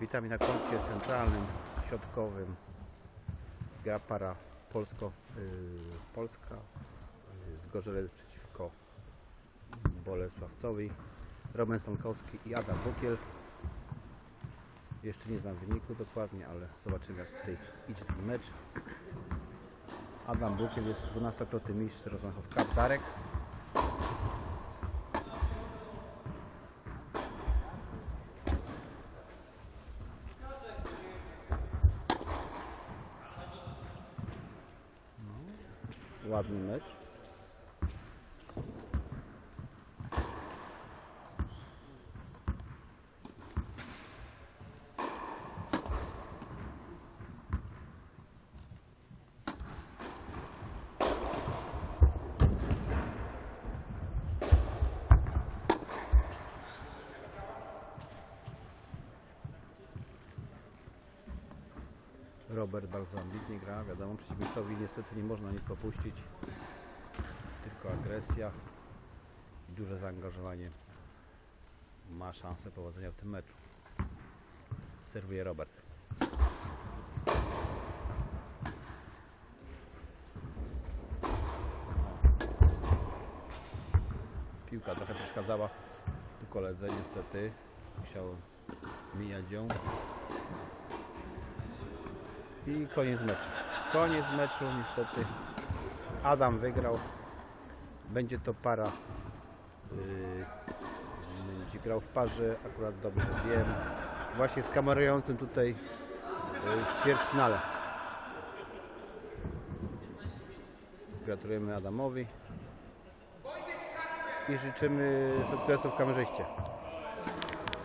Witamy na koncie centralnym, środkowym. Gra para Polsko, y, Polska y, z przeciwko Bolesławcowi. Roman Stankowski i Adam Bukiel. Jeszcze nie znam wyniku dokładnie, ale zobaczymy jak tutaj idzie ten mecz. Adam Bukiel jest 12-krotny mistrz Rosenhof Cup Ładny mecz. Robert bardzo ambitnie gra, wiadomo, przeciwnikowi niestety nie można nic popuścić, tylko agresja i duże zaangażowanie ma szansę powodzenia w tym meczu. Serwuje Robert. Piłka trochę przeszkadzała tu koledze, niestety musiał mijać ją. I koniec meczu. Koniec meczu, niestety. Adam wygrał. Będzie to para. Yy, będzie grał w parze, akurat dobrze wiem. Właśnie z kamerującym tutaj yy, w ćwierćfinale. Gratulujemy Adamowi. I życzymy sukcesu w kamerzyście.